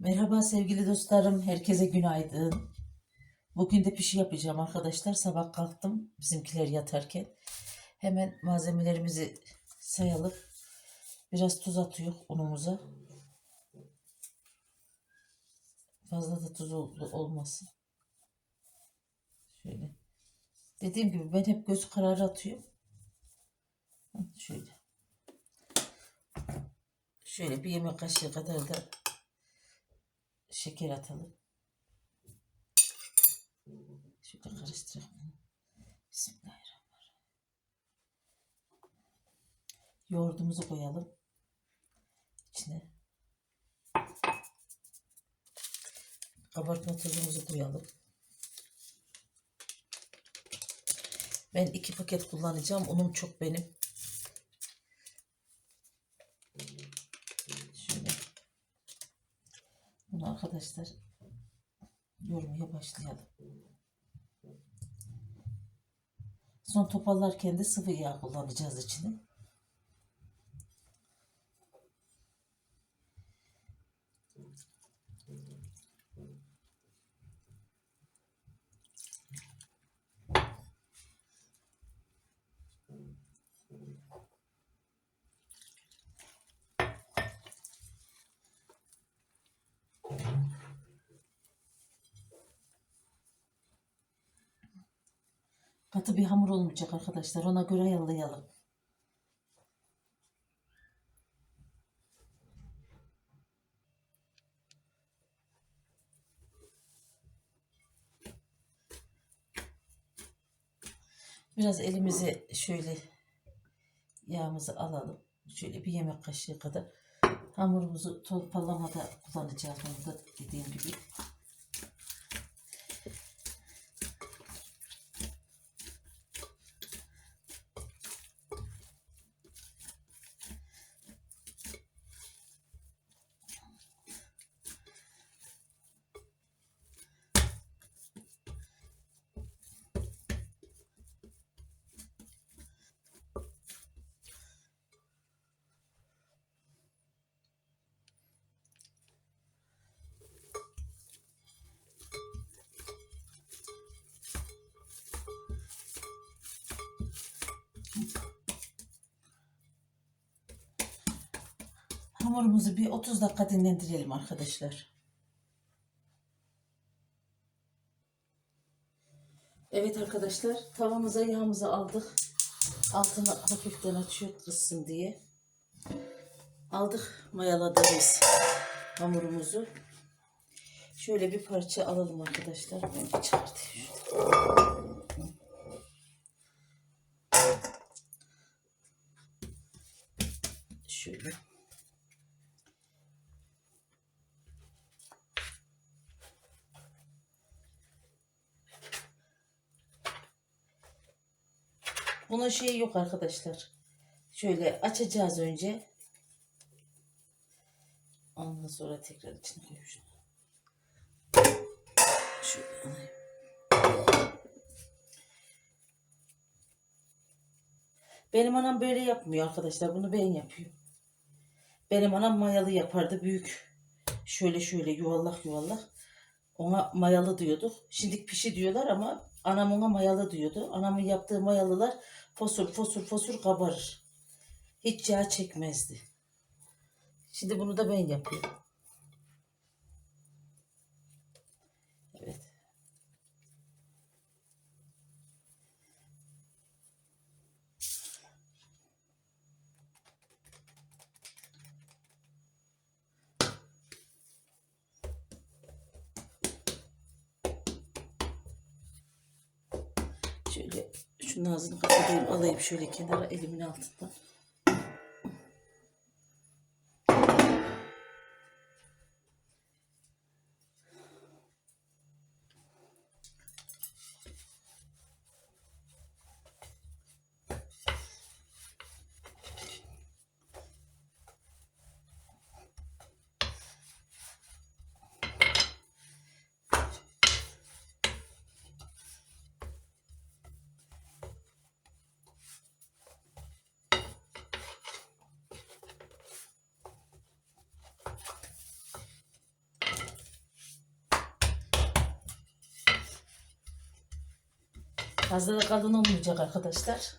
Merhaba sevgili dostlarım, herkese günaydın. Bugün de pişi yapacağım arkadaşlar. Sabah kalktım bizimkiler yatarken. Hemen malzemelerimizi sayalım. Biraz tuz atıyor unumuza. Fazla da tuz ol- olmasın. Şöyle. Dediğim gibi ben hep göz kararı atıyorum. Şöyle. Şöyle bir yemek kaşığı kadar da şeker atalım. Şöyle karıştıralım. Bismillahirrahmanirrahim. Yoğurdumuzu koyalım. İçine. Kabartma tozumuzu koyalım. Ben iki paket kullanacağım. Unum çok benim. Şöyle. Bunu arkadaşlar yormaya başlayalım. Son toparlarken de sıvı yağ kullanacağız içine. Katı bir hamur olmayacak arkadaşlar. Ona göre ayarlayalım. Biraz elimize şöyle yağımızı alalım. Şöyle bir yemek kaşığı kadar. Hamurumuzu toparlamada kullanacağız bunu da dediğim gibi. Hamurumuzu bir 30 dakika dinlendirelim arkadaşlar. Evet arkadaşlar tavamıza yağımızı aldık. Altını hafiften açıyor kızsın diye. Aldık mayaladığımız hamurumuzu. Şöyle bir parça alalım arkadaşlar. Ben çıkartayım şöyle. Şöyle. Bunun şeyi yok arkadaşlar. Şöyle açacağız önce. Ondan sonra tekrar içine koyacağım. Şöyle alayım. Benim anam böyle yapmıyor arkadaşlar. Bunu ben yapıyorum. Benim anam mayalı yapardı. Büyük. Şöyle şöyle yuvarlak yuvarlak. Ona mayalı diyorduk. Şimdi pişi diyorlar ama anam ona mayalı diyordu. Anamın yaptığı mayalılar fosur fosur fosur kabarır. Hiç yağ çekmezdi. Şimdi bunu da ben yapıyorum. Evet. Şöyle şunun ağzını kapatayım alayım şöyle kenara elimin altından. Fazla da kalın olmayacak arkadaşlar.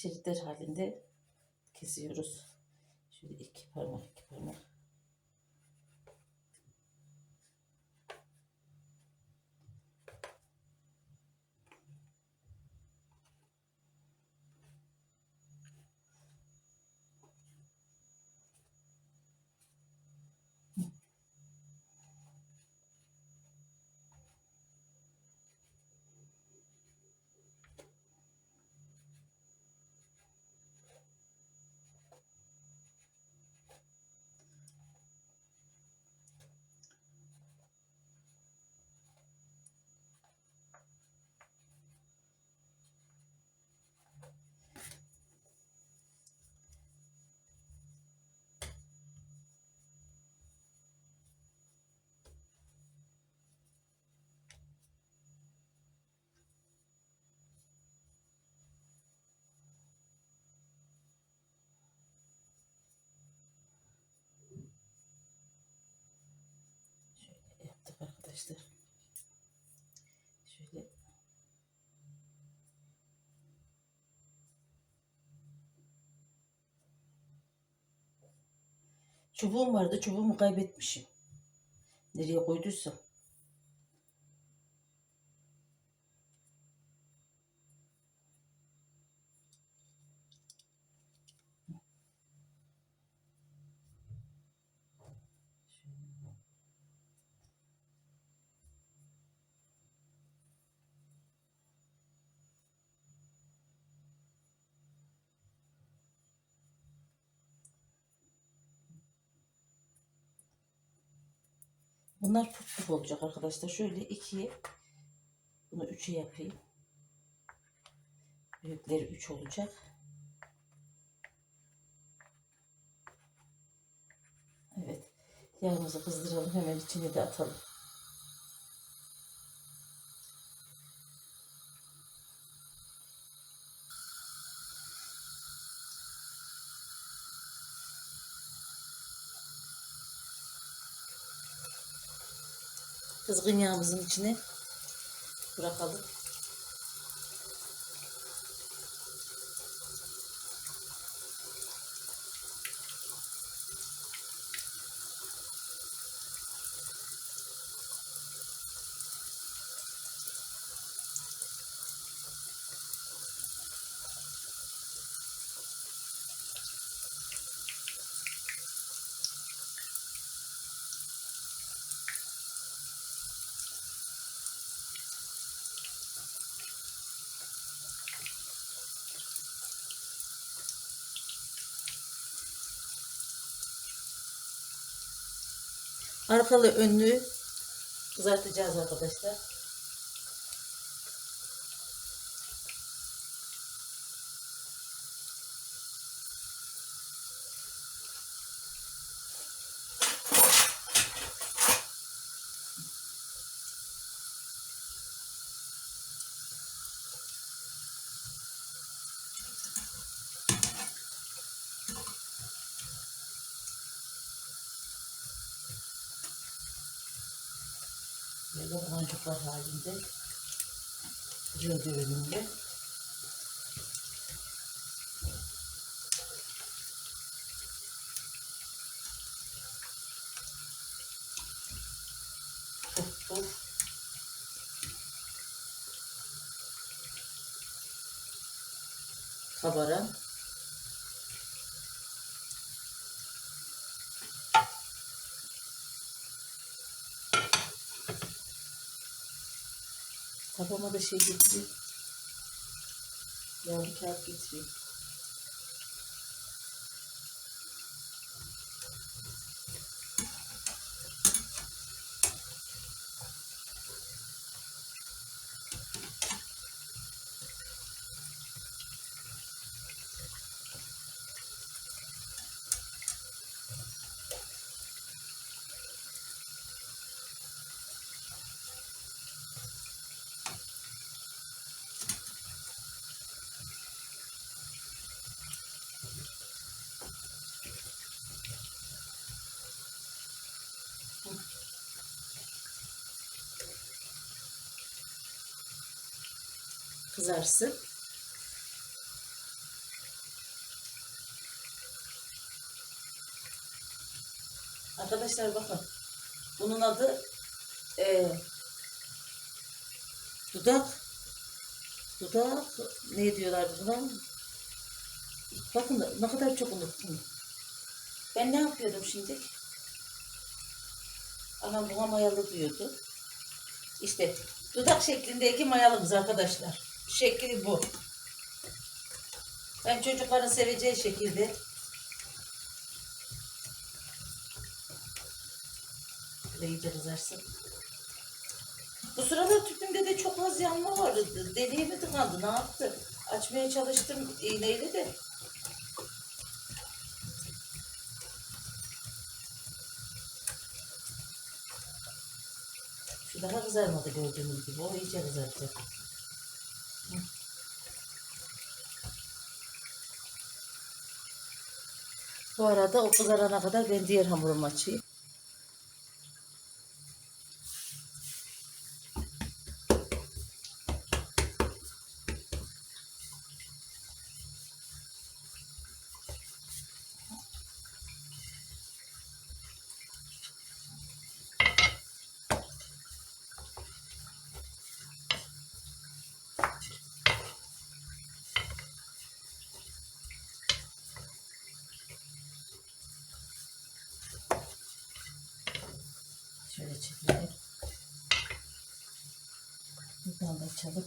Şeritler halinde kesiyoruz. Şöyle iki parmak iki parmak. Şöyle yaptık arkadaşlar. Şöyle Çubuğum vardı. Çubuğumu kaybetmişim. Nereye koyduysam. Bunlar puf puf olacak arkadaşlar. Şöyle ikiye bunu üçe yapayım. Büyükleri üç olacak. Evet. Yağımızı kızdıralım. Hemen içine de atalım. Kızgın yağımızın içine bırakalım. Arkalı önlü kızartacağız arkadaşlar. Böyle boncuklar halinde. Puf puf. Kabaran. Kafama da şey getireyim. Yağlı kağıt getireyim. Kızarsın. Arkadaşlar bakın. Bunun adı eee dudak dudak ne diyorlar buna? Bakın ne kadar çok unuttum. Ben ne yapıyordum şimdi? Anam buna mayalı diyordu. İşte dudak şeklindeki mayalımız arkadaşlar. Şekli bu. Ben çocukların seveceği şekilde Böyle iyice kızarsın. Bu sıralar tüpümde de çok az yanma vardı. Deliğe mi tıkandı? Ne yaptı? Açmaya çalıştım iğneyle de. Şu daha kızarmadı gördüğünüz gibi. O iyice kızaracak. Bu arada o kızarana kadar ben diğer hamurumu açayım. Şöyle çekelim. Buradan da açalım.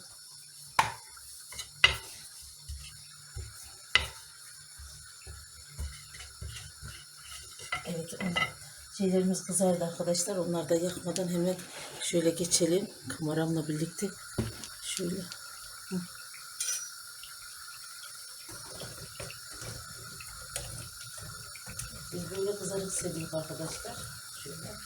Evet, şeylerimiz kızardı arkadaşlar. Onlar da yakmadan hemen şöyle geçelim. Kameramla birlikte. Şöyle. Biz böyle kızarık seviyoruz arkadaşlar. Şöyle.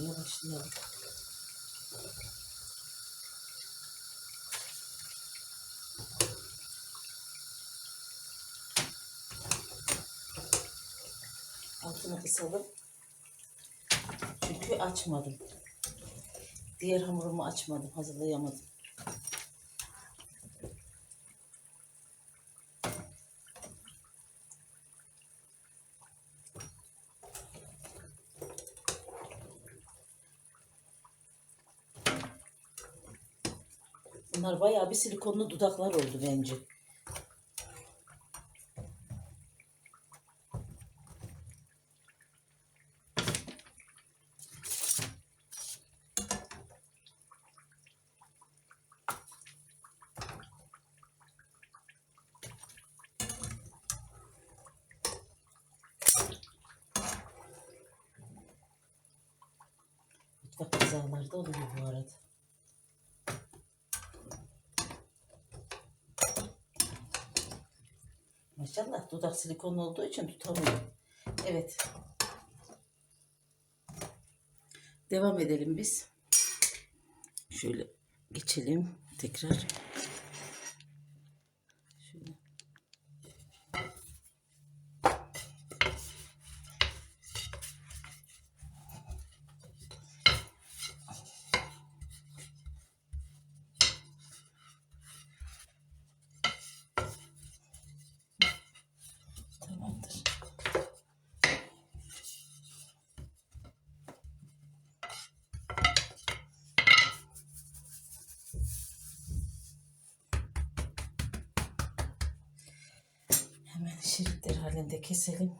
almaya başlayalım. Altını kısalım. Çünkü açmadım. Diğer hamurumu açmadım, hazırlayamadım. Bunlar bayağı bir silikonlu dudaklar oldu bence. Mutfak kazalarda oluyor bu arada. Maşallah dudak silikon olduğu için tutamıyor. Evet. Devam edelim biz. Şöyle geçelim tekrar. Şöyle. Tamamdır. Hemen şeritler halinde keselim.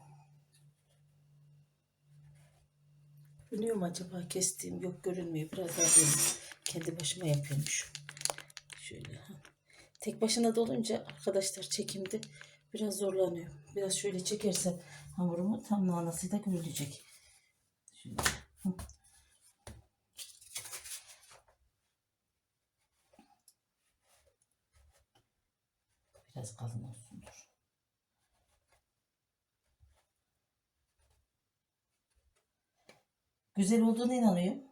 Görünüyor mu acaba kestiğim? Yok görünmüyor. Biraz daha benim kendi başıma yapıyormuşum. Şöyle. Tek başına dolunca arkadaşlar çekimde biraz zorlanıyor. Biraz şöyle çekersem hamurumu tam nanasıyla görülecek. Şöyle. Biraz kalın olsun Güzel olduğuna inanıyorum.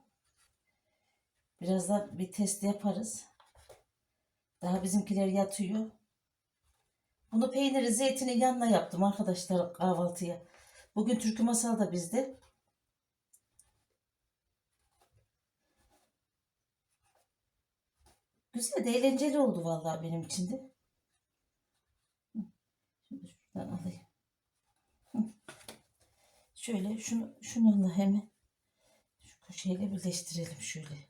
Biraz da bir test yaparız. Daha bizimkiler yatıyor. Bunu peyniri, zeytini yanına yaptım arkadaşlar kahvaltıya. Bugün türkü masalı da bizde. Güzel de eğlenceli oldu vallahi benim için de. Şimdi şuradan alayım. Şöyle şunu şununla hemen köşeyle birleştirelim şöyle.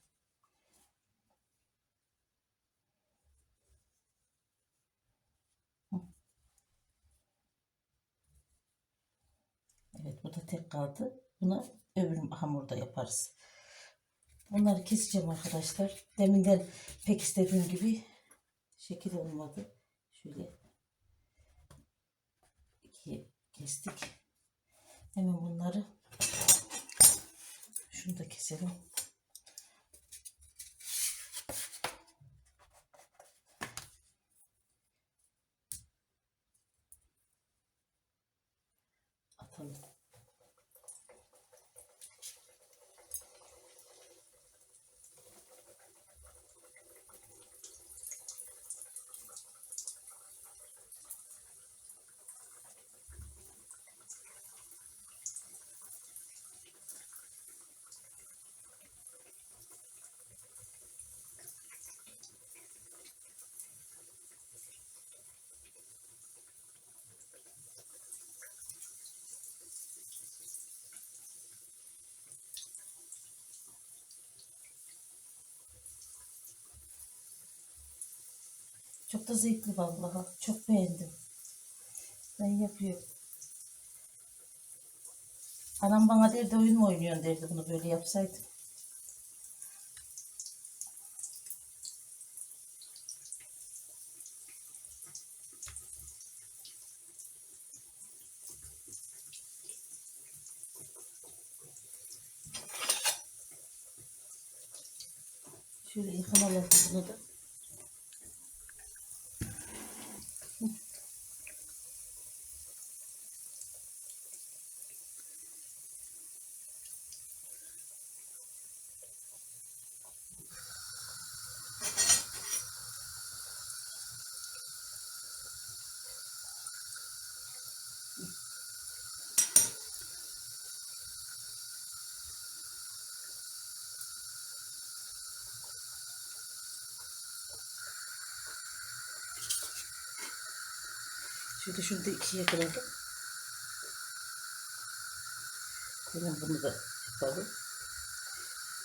Evet bu da tek kaldı. Bunu öbür hamurda yaparız. Bunları keseceğim arkadaşlar. Deminden pek istediğim gibi şekil olmadı. Şöyle ikiye kestik. Hemen bunları şunu da keselim. Atalım. Çok da zevkli vallahi. Çok beğendim. Ben yapıyorum. Anam bana derdi oyun mu oynuyorsun derdi bunu böyle yapsaydım. Şöyle yakın alalım bunu da. Şöyle şunu da ikiye kıralım. Hemen bunu da yapalım.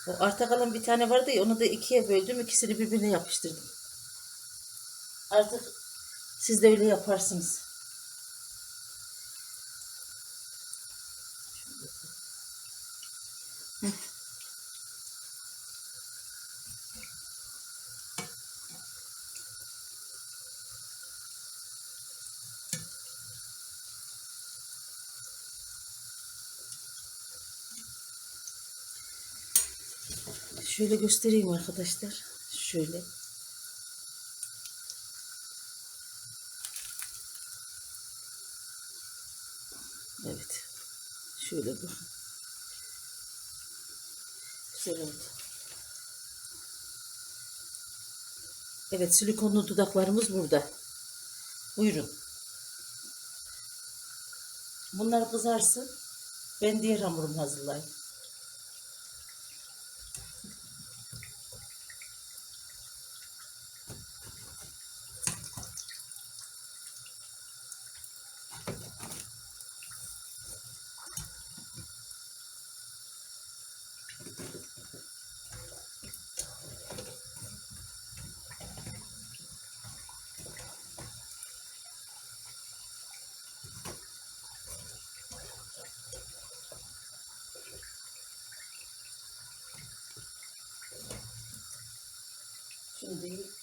O arta kalan bir tane vardı ya onu da ikiye böldüm. ikisini birbirine yapıştırdım. Artık siz de öyle yaparsınız. Şöyle göstereyim arkadaşlar. Şöyle. Evet. Şöyle bakın. Güzel oldu. Evet silikonlu dudaklarımız burada. Buyurun. Bunlar kızarsın. Ben diğer hamurumu hazırlayayım. Şimdi şöyle.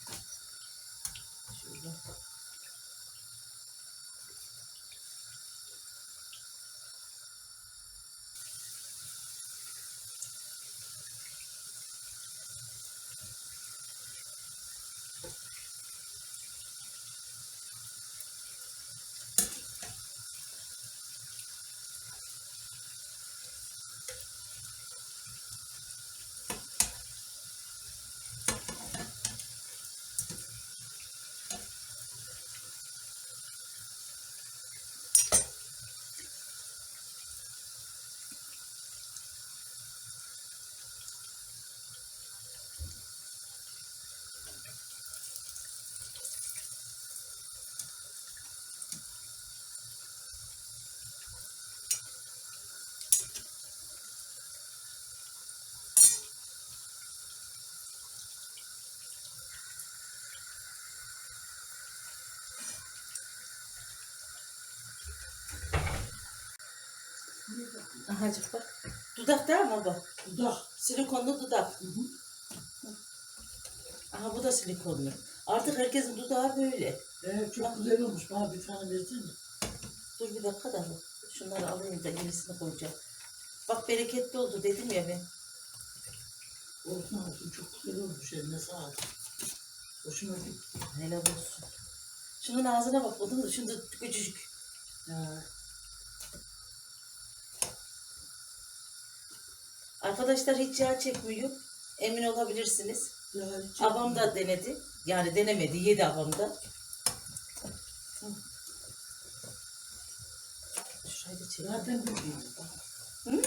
Ahacık bak. Dudak değil mi baba? Dudak. Silikonlu dudak. Hı hı. Aha bu da silikonlu. Artık herkesin dudağı böyle. Evet çok güzel olmuş. Bana bir tane versene. Dur bir dakika da şunları alayım da yenisini koyacağım. Bak bereketli oldu dedim ya ben. Olsun olsun çok güzel olmuş eline sağlık. Hoşuma gitti. Helal olsun. Şunun ağzına bak. Onun da şunda küçücük. Ya, Arkadaşlar hiç yağ çekmiyor. Emin olabilirsiniz. Abam da denedi. Yani denemedi. Yedi abam da. Şurayı da çekelim. Zaten bildiğimiz. Hı?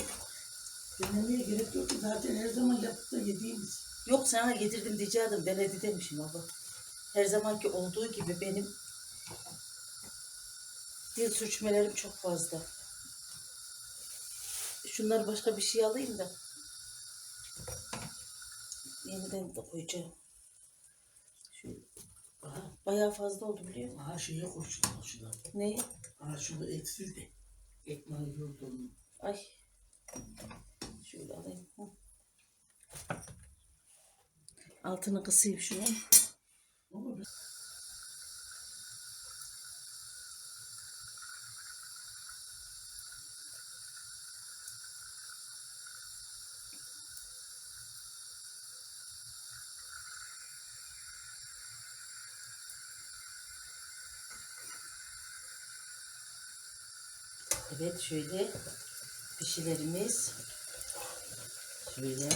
Denemeye gerek yok ki zaten her zaman yapıp da yediğimiz. Yok sana getirdim diyeceğim. Denedi demişim abla. Her zamanki olduğu gibi benim dil sürçmelerim çok fazla. Şunları başka bir şey alayım da. Yeniden de koyacağım. Şöyle. Aha, Bayağı fazla oldu biliyor musun? Aha şeye koy şunu şuna. Neyi? Aha şunu eksil de. Ekmeği yurdum. Ay. Şöyle alayım. Hı. Altını kısayım şunu. Ama ben- Evet şöyle pişilerimiz. Şöyle.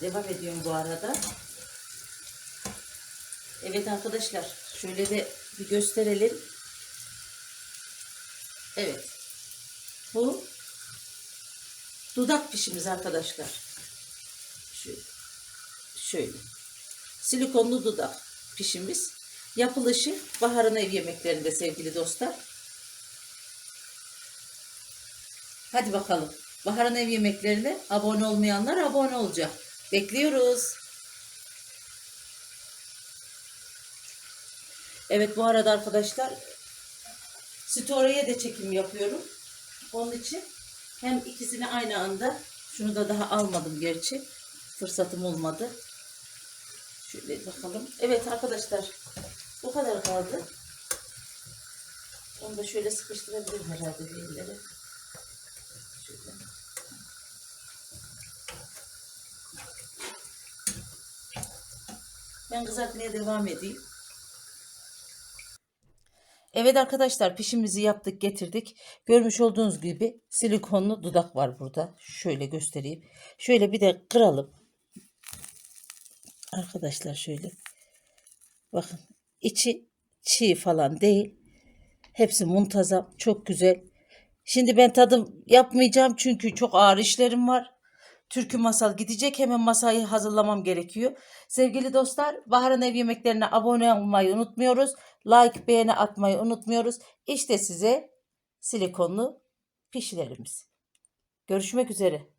Devam ediyorum bu arada. Evet arkadaşlar şöyle de bir gösterelim. Evet. Bu dudak pişimiz arkadaşlar. Şöyle. Şöyle. Silikonlu dudak pişimiz. Yapılışı Bahar'ın ev yemeklerinde sevgili dostlar. Hadi bakalım. Bahar'ın ev yemeklerine abone olmayanlar abone olacak. Bekliyoruz. Evet bu arada arkadaşlar Story'e de çekim yapıyorum. Onun için hem ikisini aynı anda şunu da daha almadım gerçi. Fırsatım olmadı. Şöyle bakalım. Evet arkadaşlar bu kadar kaldı. Onu da şöyle sıkıştırabilirim herhalde bir yerlere. Şöyle. Ben kızartmaya devam edeyim. Evet arkadaşlar pişimizi yaptık getirdik. Görmüş olduğunuz gibi silikonlu dudak var burada. Şöyle göstereyim. Şöyle bir de kıralım. Arkadaşlar şöyle. Bakın içi çiğ falan değil. Hepsi muntazam. Çok güzel. Şimdi ben tadım yapmayacağım çünkü çok ağır işlerim var. Türkü masal gidecek. Hemen masayı hazırlamam gerekiyor. Sevgili dostlar, Bahar'ın ev yemeklerine abone olmayı unutmuyoruz. Like, beğeni atmayı unutmuyoruz. İşte size silikonlu pişilerimiz. Görüşmek üzere.